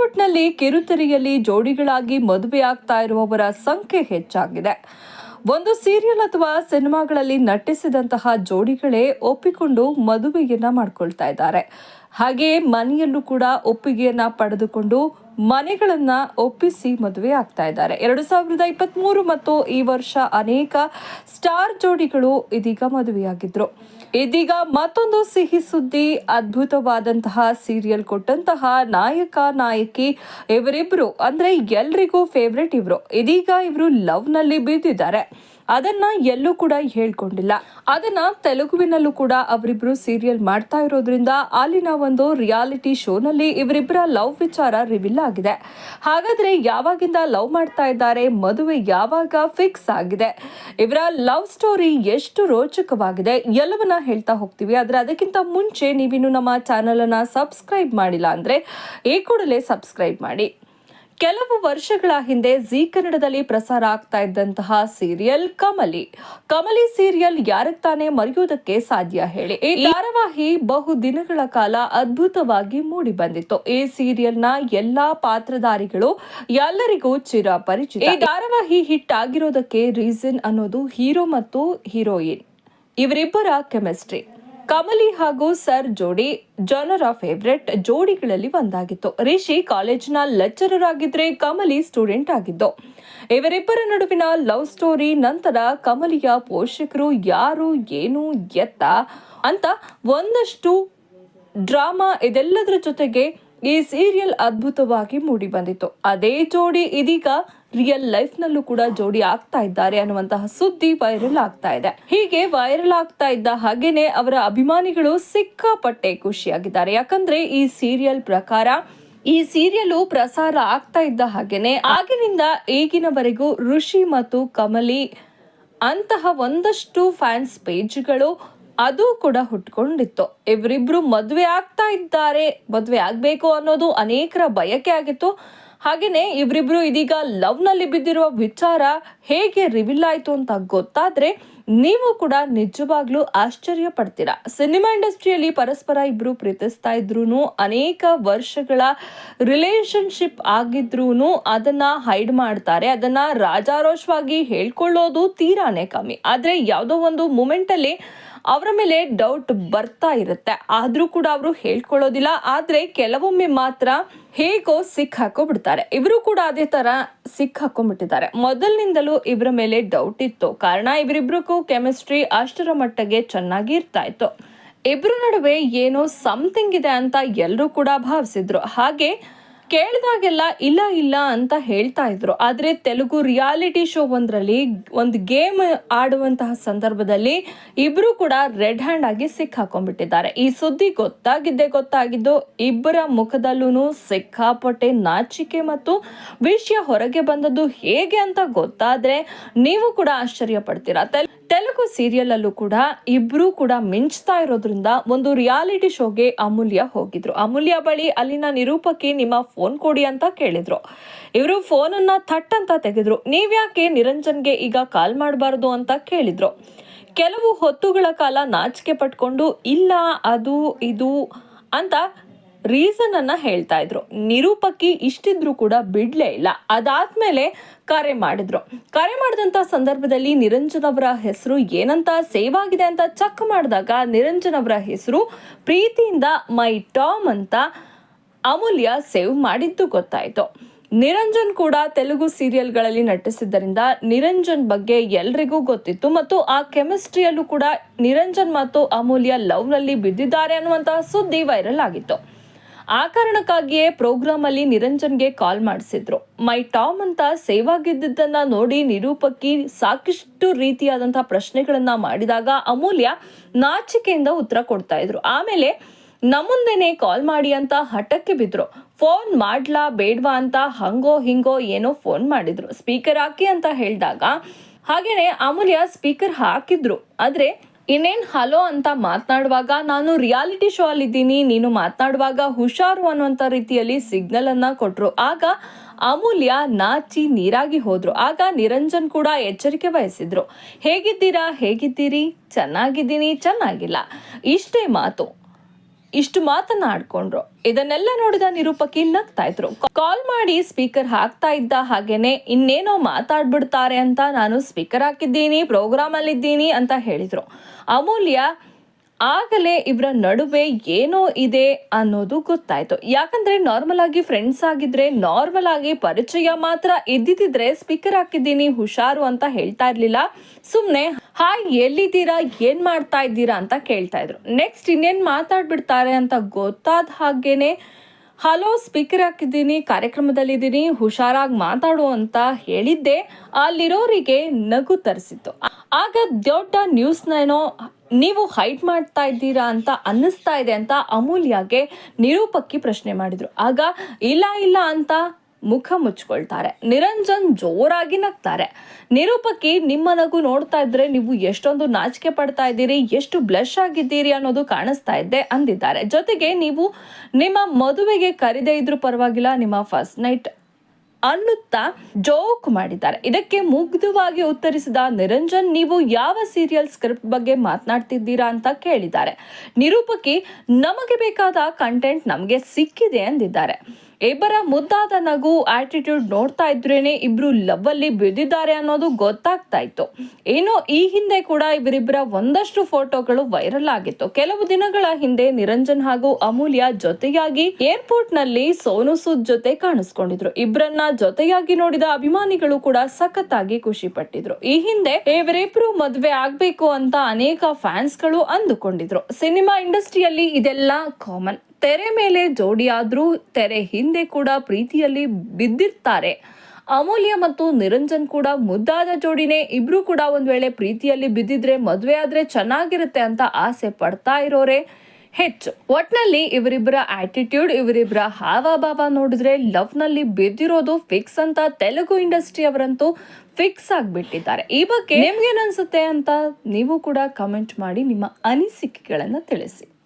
ಬಾಲಿವುಡ್ನಲ್ಲಿ ಕಿರುತೆರೆಯಲ್ಲಿ ಜೋಡಿಗಳಾಗಿ ಮದುವೆಯಾಗ್ತಾ ಇರುವವರ ಸಂಖ್ಯೆ ಹೆಚ್ಚಾಗಿದೆ. ಒಂದು ಸೀರಿಯಲ್ ಅಥವಾ ಸಿನಿಮಾಗಳಲ್ಲಿ ನಟಿಸಿದಂತಹ ಜೋಡಿಗಳೇ ಒಪ್ಪಿಕೊಂಡು ಮದುವೆಯನ್ನ ಮಾಡ್ಕೊಳ್ತಾ ಇದ್ದಾರೆ. ಹಾಗೆ ಮನೆಯಲ್ಲೂ ಕೂಡ ಒಪ್ಪಿಗೆಯನ್ನ ಪಡೆದುಕೊಂಡು ಮನೆಗಳನ್ನ ಒಪ್ಪಿಸಿ ಮದುವೆ ಆಗ್ತಾ ಇದ್ದಾರೆ. ಎರಡು ಸಾವಿರದ ಇಪ್ಪತ್ತ್ಮೂರು ಮತ್ತು ಈ ವರ್ಷ ಅನೇಕ ಸ್ಟಾರ್ ಜೋಡಿಗಳು ಇದೀಗ ಮದುವೆಯಾಗಿದ್ರು. ಇದೀಗ ಮತ್ತೊಂದು ಸಿಹಿ ಸುದ್ದಿ, ಅದ್ಭುತವಾದಂತಹ ಸೀರಿಯಲ್ ಕೊಟ್ಟಂತಹ ನಾಯಕ, ನಾಯಕಿ ಇವರಿಬ್ರು, ಅಂದ್ರೆ ಎಲ್ರಿಗೂ ಫೇವ್ರೆಟ್ ಇವರು. ಇದೀಗ ಇವರು ಲವ್ನಲ್ಲಿ ಬಿದ್ದಿದ್ದಾರೆ. ಅದನ್ನ ಎಲ್ಲೂ ಕೂಡ ಹೇಳ್ಕೊಂಡಿಲ್ಲ. ಅದನ್ನ ತೆಲುಗುವಿನಲ್ಲೂ ಕೂಡ ಅವರಿಬ್ರು ಸೀರಿಯಲ್ ಮಾಡ್ತಾ ಇರೋದ್ರಿಂದ ಅಲ್ಲಿನ ಒಂದು ರಿಯಾಲಿಟಿ ಶೋನಲ್ಲಿ ಇವರಿಬ್ಬರ ಲವ್ ವಿಚಾರ ರಿವೀಲ್ ಆಗಿದೆ. ಹಾಗಾದ್ರೆ ಯಾವಾಗಿಂದ ಲವ್ ಮಾಡ್ತಾ ಇದ್ದಾರೆ, ಮದುವೆ ಯಾವಾಗ ಫಿಕ್ಸ್ ಆಗಿದೆ? ಇವರ ಲವ್ ಸ್ಟೋರಿ ಎಷ್ಟು ರೋಚಕವಾಗಿದೆ? ಎಲ್ಲವನ್ನ ಹೇಳ್ತಾ ಹೋಗ್ತೀವಿ. ಆದ್ರೆ ಅದಕ್ಕಿಂತ ಮುಂಚೆ ನೀವಿನ್ನು ನಮ್ಮ ಚಾನಲ್ ಅನ್ನ ಸಬ್ಸ್ಕ್ರೈಬ್ ಮಾಡಿಲ್ಲ ಅಂದ್ರೆ ಈ ಕೂಡಲೇ ಸಬ್ಸ್ಕ್ರೈಬ್ ಮಾಡಿ. ಕೆಲವು ವರ್ಷಗಳ ಹಿಂದೆ ಜಿ ಕನ್ನಡದಲ್ಲಿ ಪ್ರಸಾರ ಆಗ್ತಾ ಇದ್ದಂತಹ ಸೀರಿಯಲ್ ಕಮಲಿ. ಕಮಲಿ ಸೀರಿಯಲ್ ಯಾರು ತಾನೇ ಮರೆಯುವುದಕ್ಕೆ ಸಾಧ್ಯ ಹೇಳಿ. ಈ ಧಾರಾವಾಹಿ ಬಹು ದಿನಗಳ ಕಾಲ ಅದ್ಭುತವಾಗಿ ಮೂಡಿ ಬಂದಿತ್ತು. ಈ ಸೀರಿಯಲ್ನ ಎಲ್ಲಾ ಪಾತ್ರಧಾರಿಗಳು ಎಲ್ಲರಿಗೂ ಚಿರಪರಿಚಿತ ಈ ಧಾರಾವಾಹಿ ಹಿಟ್ ಆಗಿರೋದಕ್ಕೆ ರೀಸನ್ ಅನ್ನೋದು ಹೀರೋ ಮತ್ತು ಹೀರೋಯಿನ್. ಇವರಿಬ್ಬರ ಕೆಮಿಸ್ಟ್ರಿ. ಕಮಲಿ ಹಾಗೂ ಸರ್ ಜೋಡಿ ಜನರ ಫೇವ್ರೆಟ್ ಜೋಡಿಗಳಲ್ಲಿ ಒಂದಾಗಿತ್ತು. ರಿಷಿ ಕಾಲೇಜಿನ ಲೆಕ್ಚರರ್ ಆಗಿದ್ರೆ ಕಮಲಿ ಸ್ಟೂಡೆಂಟ್ ಆಗಿದ್ದು. ಇವರಿಬ್ಬರ ನಡುವಿನ ಲವ್ ಸ್ಟೋರಿ ನಂತರ ಕಮಲಿಯ ಪೋಷಕರು ಯಾರು, ಏನು, ಎತ್ತ ಅಂತ ಒಂದಷ್ಟು ಡ್ರಾಮಾ ಇದೆಲ್ಲದರ ಜೊತೆಗೆ ಈ ಸೀರಿಯಲ್ ಅದ್ಭುತವಾಗಿ ಮೂಡಿ ಬಂದಿತ್ತು. ಅದೇ ಜೋಡಿ ಇದೀಗ ರಿಯಲ್ ಲೈಫ್ ನಲ್ಲೂ ಕೂಡ ಜೋಡಿ ಆಗ್ತಾ ಇದ್ದಾರೆ ಅನ್ನುವಂತಹ ಸುದ್ದಿ ವೈರಲ್ ಆಗ್ತಾ ಇದೆ. ಹೀಗೆ ವೈರಲ್ ಆಗ್ತಾ ಇದ್ದ ಹಾಗೇನೆ ಅವರ ಅಭಿಮಾನಿಗಳು ಸಿಕ್ಕಾಪಟ್ಟೆ ಖುಷಿಯಾಗಿದ್ದಾರೆ. ಯಾಕಂದ್ರೆ ಈ ಸೀರಿಯಲ್ ಪ್ರಕಾರ ಈ ಸೀರಿಯಲ್ ಪ್ರಸಾರ ಆಗ್ತಾ ಇದ್ದ ಹಾಗೇನೆ ಆಗಿನಿಂದ ಈಗಿನವರೆಗೂ ಋಷಿ ಮತ್ತು ಕಮಲಿ ಅಂತಹ ಒಂದಷ್ಟು ಫ್ಯಾನ್ಸ್ ಪೇಜ್ಗಳು ಅದು ಕೂಡ ಹುಟ್ಕೊಂಡಿತ್ತು. ಇವರಿಬ್ರು ಮದುವೆ ಆಗ್ತಾ ಇದ್ದಾರೆ. ಮದುವೆ ಆಗಬೇಕು ಅನ್ನೋದು ಅನೇಕರ ಬಯಕೆ ಆಗಿತ್ತು. ಹಾಗೆಯೇ ಇವರಿಬ್ರು ಇದೀಗ ಲವ್ನಲ್ಲಿ ಬಿದ್ದಿರುವ ವಿಚಾರ ಹೇಗೆ ರಿವೀಲ್ ಆಯ್ತು ಅಂತ ಗೊತ್ತಾದರೆ ನೀವು ಕೂಡ ನಿಜವಾಗ್ಲೂ ಆಶ್ಚರ್ಯ ಪಡ್ತೀರಾ. ಸಿನಿಮಾ ಇಂಡಸ್ಟ್ರಿಯಲ್ಲಿ ಪರಸ್ಪರ ಇಬ್ರು ಪ್ರೀತಿಸ್ತಾ ಇದ್ರು ಅನೇಕ ವರ್ಷಗಳ ರಿಲೇಶನ್ಶಿಪ್ ಆಗಿದ್ರೂ ಅದನ್ನ ಹೈಡ್ ಮಾಡ್ತಾರೆ. ಅದನ್ನ ರಾಜಾರೋಷವಾಗಿ ಹೇಳ್ಕೊಳ್ಳೋದು ತೀರಾನೇ ಕಮ್ಮಿ. ಆದ್ರೆ ಯಾವುದೋ ಒಂದು ಮೂಮೆಂಟ್ ಅಲ್ಲಿ ಅವರ ಮೇಲೆ ಡೌಟ್ ಬರ್ತಾ ಇರುತ್ತೆ. ಆದರೂ ಕೂಡ ಅವರು ಹೇಳ್ಕೊಳ್ಳೋದಿಲ್ಲ. ಆದರೆ ಕೆಲವೊಮ್ಮೆ ಮಾತ್ರ ಹೇಗೋ ಸಿಕ್ ಹಾಕೋಬಿಡ್ತಾರೆ ಇವರು ಕೂಡ ಅದೇ ತರ ಸಿಕ್ ಹಾಕೊಂಡ್ಬಿಟ್ಟಿದ್ದಾರೆ ಮೊದಲಿನಿಂದಲೂ ಇವರ ಮೇಲೆ ಡೌಟ್ ಇತ್ತು. ಕಾರಣ ಇವರಿಬ್ರಿಗೂ ಕೆಮಿಸ್ಟ್ರಿ ಅಷ್ಟರ ಮಟ್ಟಿಗೆ ಚೆನ್ನಾಗಿ ಇರ್ತಾ ಇತ್ತು. ಇಬ್ರು ನಡುವೆ ಏನೋ ಸಮಥಿಂಗ್ ಇದೆ ಅಂತ ಎಲ್ಲರೂ ಕೂಡ ಭಾವಿಸಿದ್ರು. ಹಾಗೆ ಕೇಳಿದಾಗೆಲ್ಲ ಇಲ್ಲ ಇಲ್ಲ ಅಂತ ಹೇಳ್ತಾ ಇದ್ರು. ಆದರೆ ತೆಲುಗು ರಿಯಾಲಿಟಿ ಶೋ ಒಂದರಲ್ಲಿ ಒಂದು ಗೇಮ್ ಆಡುವಂತಹ ಸಂದರ್ಭದಲ್ಲಿ ಇಬ್ರು ಕೂಡ ರೆಡ್ ಹ್ಯಾಂಡ್ ಆಗಿ ಸಿಕ್ಕಾಕೊಂಡ್ಬಿಟ್ಟಿದ್ದಾರೆ ಈ ಸುದ್ದಿ ಗೊತ್ತಾಗಿದ್ದೇ ಗೊತ್ತಾಗಿದ್ದು ಇಬ್ಬರ ಮುಖದಲ್ಲೂ ಸಿಕ್ಕಾಪಟ್ಟೆ ನಾಚಿಕೆ ಮತ್ತು ವಿಷಯ ಹೊರಗೆ ಬಂದದ್ದು ಹೇಗೆ ಅಂತ ಗೊತ್ತಾದ್ರೆ ನೀವು ಕೂಡ ಆಶ್ಚರ್ಯ ಪಡ್ತೀರಾ. ತೆಲುಗು ಸೀರಿಯಲ್ ಅಲ್ಲೂ ಕೂಡ ಇಬ್ರು ಕೂಡ ಮಿಂಚ್ತಾ ಇರೋದ್ರಿಂದ ಒಂದು ರಿಯಾಲಿಟಿ ಶೋಗೆ ಅಮೂಲ್ಯ ಹೋಗಿದ್ರು. ಅಮೂಲ್ಯ ಬಳಿ ಅಲ್ಲಿನ ನಿರೂಪಕಿ ನಿಮ್ಮ ಫೋನ್ ಕೊಡಿ ಅಂತ ಕೇಳಿದ್ರು. ಇವರು ಫೋನ್ ಅನ್ನ ಥಟ್ ಅಂತ ತೆಗೆದ್ರು. ನೀವ್ಯಾಕೆ ನಿರಂಜನ್ಗೆ ಈಗ ಕಾಲ್ ಮಾಡಬಾರ್ದು ಅಂತ ಕೇಳಿದ್ರು. ಕೆಲವು ಹೊತ್ತುಗಳ ಕಾಲ ನಾಚಿಕೆ ಪಟ್ಕೊಂಡು, ಇಲ್ಲ, ಅದು, ಇದು ಅಂತ ರೀಸನ್ ಅನ್ನ ಹೇಳ್ತಾ ಇದ್ರು. ನಿರೂಪಕಿ ಇಷ್ಟಿದ್ರು ಕೂಡ ಬಿಡ್ಲೇ ಇಲ್ಲ. ಅದಾದ್ಮೇಲೆ ಕರೆ ಮಾಡಿದ್ರು. ಕರೆ ಮಾಡಿದಂತ ಸಂದರ್ಭದಲ್ಲಿ ನಿರಂಜನ್ ಅವರ ಹೆಸರು ಏನಂತ, ಸೇವ್ ಆಗಿದೆ ಅಂತ ಚೆಕ್ ಮಾಡಿದಾಗ ನಿರಂಜನ್ ಅವರ ಹೆಸರು ಪ್ರೀತಿಯಿಂದ ಮೈ ಟಾಮ್ ಅಂತ ಅಮೂಲ್ಯ ಸೇವ್ ಮಾಡಿದ್ದು ಗೊತ್ತಾಯ್ತು. ನಿರಂಜನ್ ಕೂಡ ತೆಲುಗು ಸೀರಿಯಲ್ಗಳಲ್ಲಿ ನಟಿಸಿದ್ದರಿಂದ ನಿರಂಜನ್ ಬಗ್ಗೆ ಎಲ್ರಿಗೂ ಗೊತ್ತಿತ್ತು ಮತ್ತು ಆ ಕೆಮಿಸ್ಟ್ರಿಯಲ್ಲೂ ಕೂಡ ನಿರಂಜನ್ ಮತ್ತು ಅಮೂಲ್ಯ ಲವ್ನಲ್ಲಿ ಬಿದ್ದಿದ್ದಾರೆ ಅನ್ನುವಂತಹ ಸುದ್ದಿ ವೈರಲ್ ಆಗಿತ್ತು. ಆ ಕಾರಣಕ್ಕಾಗಿಯೇ ಪ್ರೋಗ್ರಾಮ್ ಅಲ್ಲಿ ನಿರಂಜನ್ಗೆ ಕಾಲ್ ಮಾಡಿಸಿದ್ರು. ಮೈ ಟಾಮ್ ಅಂತ ಸೇವ್ ಆಗಿದ್ದನ್ನ ನೋಡಿ ನಿರೂಪಕಿ ಸಾಕಷ್ಟು ರೀತಿಯಾದಂತಹ ಪ್ರಶ್ನೆಗಳನ್ನ ಮಾಡಿದಾಗ ಅಮೂಲ್ಯ ನಾಚಿಕೆಯಿಂದ ಉತ್ತರ ಕೊಡ್ತಾ ಇದ್ರು. ಆಮೇಲೆ, ನಮ್ಮುಂದೆನೆ ಕಾಲ್ ಮಾಡಿ ಅಂತ ಹಠಕ್ಕೆ ಬಿದ್ರು. ಫೋನ್ ಮಾಡ್ಲಾ ಬೇಡ್ವಾ ಅಂತ ಹಂಗೋ ಹಿಂಗೋ ಏನೋ ಫೋನ್ ಮಾಡಿದ್ರು. ಸ್ಪೀಕರ್ ಹಾಕಿ ಅಂತ ಹೇಳಿದಾಗ ಹಾಗೇನೆ ಅಮೂಲ್ಯ ಸ್ಪೀಕರ್ ಹಾಕಿದ್ರು. ಆದ್ರೆ ಇನ್ನೇನ್ ಹಲೋ ಅಂತ ಮಾತನಾಡುವಾಗ ನಾನು ರಿಯಾಲಿಟಿ ಶೋ ಅಲ್ಲಿದ್ದೀನಿ ನೀನು ಮಾತನಾಡುವಾಗ ಹುಷಾರು ಅನ್ನುವಂತ ರೀತಿಯಲ್ಲಿ ಸಿಗ್ನಲ್ ಕೊಟ್ಟರು ಆಗ ಅಮೂಲ್ಯ ನಾಚಿ ನೀರಾಗಿ ಹೋದರು. ಆಗ ನಿರಂಜನ್ ಕೂಡ ಎಚ್ಚರಿಕೆ ವಹಿಸಿದ್ರು. ಹೇಗಿದ್ದೀರಾ? ಹೇಗಿದ್ದೀರಿ? ಚೆನ್ನಾಗಿದ್ದೀನಿ, ಚೆನ್ನಾಗಿಲ್ಲ. ಇಷ್ಟೇ ಮಾತು. ಇಷ್ಟು ಮಾತನಾಡ್ಕೊಂಡ್ರು. ಇದನ್ನೆಲ್ಲ ನೋಡಿದ ನಿರೂಪಕಿ ನಗ್ತಾ ಇದ್ರು. ಕಾಲ್ ಮಾಡಿ ಸ್ಪೀಕರ್ ಹಾಕ್ತಾ ಇದ್ದ ಹಾಗೇನೆ ಇನ್ನೇನೋ ಮಾತಾಡ್ಬಿಡ್ತಾರೆ ಅಂತ ನಾನು ಸ್ಪೀಕರ್ ಹಾಕಿದ್ದೀನಿ ಪ್ರೋಗ್ರಾಮ್ ಅಲ್ಲಿ ಇದ್ದೀನಿ ಅಂತ ಹೇಳಿದ್ರು. ಅಮೂಲ್ಯ ಆಗಲೇ ಇವರ ನಡುವೆ ಏನೋ ಇದೆ ಅನ್ನೋದು ಗೊತ್ತಾಯ್ತು. ಯಾಕಂದ್ರೆ ನಾರ್ಮಲ್ ಆಗಿ ಫ್ರೆಂಡ್ಸ್ ಆಗಿದ್ರೆ ನಾರ್ಮಲ್ ಆಗಿ ಪರಿಚಯ ಮಾತ್ರ ಇದ್ದಿದ್ರೆ ಸ್ಪೀಕರ್ ಹಾಕಿದ್ದೀನಿ, ಹುಷಾರು ಅಂತ ಹೇಳ್ತಾ ಇರ್ಲಿಲ್ಲ. ಸುಮ್ನೆ, ಹಾಯ್, ಎಲ್ಲಿದ್ದೀರಾ? ಏನ್ ಮಾಡ್ತಾ ಇದ್ದೀರಾ? ಅಂತ ಕೇಳ್ತಾ ಇದ್ರು. ನೆಕ್ಸ್ಟ್ ಇನ್ನೇನ್ ಮಾತಾಡ್ಬಿಡ್ತಾರೆ ಅಂತ ಗೊತ್ತಾದ ಹಾಗೇನೆ, ಹಲೋ ಸ್ಪೀಕರ್ ಹಾಕಿದ್ದೀನಿ, ಕಾರ್ಯಕ್ರಮದಲ್ಲಿದ್ದೀನಿ, ಹುಷಾರಾಗಿ ಮಾತಾಡು ಅಂತ ಹೇಳಿದ್ದೆ. ಅಲ್ಲಿರೋರಿಗೆ ನಗು ತರಿಸಿತ್ತು. ಆಗ ದೊಡ್ಡ ನ್ಯೂಸ್ನೇನೋ ನೀವು ಹೈಟ್ ಮಾಡ್ತಾ ಇದ್ದೀರಾ ಅಂತ ಅನ್ನಿಸ್ತಾ ಇದೆ ಅಂತ ಅಮೂಲ್ಯಗೆ ನಿರೂಪಕಿ ಪ್ರಶ್ನೆ ಮಾಡಿದ್ರು. ಆಗ ಇಲ್ಲ ಇಲ್ಲ ಅಂತ ಮುಖ ಮುಚ್ಕೊಳ್ತಾರೆ. ನಿರಂಜನ್ ಜೋರಾಗಿ ನಗ್ತಾರೆ. ನಿರೂಪಕಿ, ನಿಮ್ಮ ನಗು ನೋಡ್ತಾ ಇದ್ರೆ ನೀವು ಎಷ್ಟೊಂದು ನಾಚಿಕೆ ಪಡ್ತಾ ಇದ್ದೀರಿ, ಎಷ್ಟು ಬ್ಲಶ್ ಆಗಿದ್ದೀರಿ ಅನ್ನೋದು ಕಾಣಿಸ್ತಾ ಇದ್ದೆ ಅಂದಿದ್ದಾರೆ. ಜೊತೆಗೆ ನೀವು ನಿಮ್ಮ ಮದುವೆಗೆ ಕರೆದೇ ಇದ್ರೂ ಪರವಾಗಿಲ್ಲ, ನಿಮ್ಮ ಫಸ್ಟ್ ನೈಟ್ ಅನ್ನುತ್ತಾ ಜೋಕ್ ಮಾಡಿದ್ದಾರೆ. ಇದಕ್ಕೆ ಮುಗ್ಧವಾಗಿ ಉತ್ತರಿಸಿದ ನಿರಂಜನ್, ನೀವು ಯಾವ ಸೀರಿಯಲ್ ಸ್ಕ್ರಿಪ್ಟ್ ಬಗ್ಗೆ ಮಾತನಾಡ್ತಿದ್ದೀರಾ ಅಂತ ಕೇಳಿದ್ದಾರೆ. ನಿರೂಪಕಿ, ನಮಗೆ ಬೇಕಾದ ಕಂಟೆಂಟ್ ನಮಗೆ ಸಿಕ್ಕಿದೆ ಅಂದಿದ್ದಾರೆ. ಇಬ್ಬರ ಮುದ್ದಾದ ನಗು ಆಟಿಟ್ಯೂಡ್ ನೋಡ್ತಾ ಇದ್ರೇನೆ ಇಬ್ರು ಲವ್ ಅಲ್ಲಿ ಬಿದ್ದಿದ್ದಾರೆ ಅನ್ನೋದು ಗೊತ್ತಾಗ್ತಾ ಇತ್ತು. ಇನ್ನು ಈ ಹಿಂದೆ ಕೂಡ ಇವರಿಬ್ಬರ ಒಂದಷ್ಟು ಫೋಟೋಗಳು ವೈರಲ್ ಆಗಿತ್ತು. ಕೆಲವು ದಿನಗಳ ಹಿಂದೆ ನಿರಂಜನ್ ಹಾಗೂ ಅಮೂಲ್ಯ ಜೊತೆಯಾಗಿ ಏರ್ಪೋರ್ಟ್ನಲ್ಲಿ ಸೋನು ಸೂದ್ ಜೊತೆ ಕಾಣಿಸ್ಕೊಂಡಿದ್ರು. ಇಬ್ಬರನ್ನ ಜೊತೆಯಾಗಿ ನೋಡಿದ ಅಭಿಮಾನಿಗಳು ಕೂಡ ಸಖತ್ತಾಗಿ ಖುಷಿ ಪಟ್ಟಿದ್ರು ಈ ಹಿಂದೆ ಇವರಿಬ್ರು ಮದ್ವೆ ಆಗ್ಬೇಕು ಅಂತ ಅನೇಕ ಫ್ಯಾನ್ಸ್ಗಳು ಅಂದುಕೊಂಡಿದ್ರು. ಸಿನಿಮಾ ಇಂಡಸ್ಟ್ರಿಯಲ್ಲಿ ಇದೆಲ್ಲ ಕಾಮನ್ ತೆರೆ ಮೇಲೆ ಜೋಡಿಯಾದರೂ ತೆರೆ ಹಿಂದೆ ಕೂಡ ಪ್ರೀತಿಯಲ್ಲಿ ಬಿದ್ದಿರ್ತಾರೆ. ಅಮೂಲ್ಯ ಮತ್ತು ನಿರಂಜನ್ ಕೂಡ ಮುದ್ದಾದ ಜೋಡಿನೇ ಇಬ್ರು ಕೂಡ ಒಂದ್ ವೇಳೆ ಪ್ರೀತಿಯಲ್ಲಿ ಬಿದ್ದಿದ್ರೆ ಮದುವೆ ಆದ್ರೆ ಚೆನ್ನಾಗಿರುತ್ತೆ ಅಂತ ಆಸೆ ಪಡ್ತಾ ಇರೋರೆ ಹೆಚ್ಚು. ಒಟ್ನಲ್ಲಿ ಇವರಿಬ್ಬರ ಆಟಿಟ್ಯೂಡ್ ಇವರಿಬ್ಬರ ಹಾವಭಾವ ನೋಡಿದ್ರೆ ಲವ್ನಲ್ಲಿ ಬಿದ್ದಿರೋದು ಫಿಕ್ಸ್ ಅಂತ ತೆಲುಗು ಇಂಡಸ್ಟ್ರಿ ಅವರಂತೂ ಫಿಕ್ಸ್ ಆಗಿಬಿಟ್ಟಿದ್ದಾರೆ. ಈ ಬಗ್ಗೆ ನಿಮ್ಗೇನನ್ಸುತ್ತೆ ಅಂತ ನೀವು ಕೂಡ ಕಮೆಂಟ್ ಮಾಡಿ ನಿಮ್ಮ ಅನಿಸಿಕೆಗಳನ್ನು ತಿಳಿಸಿ.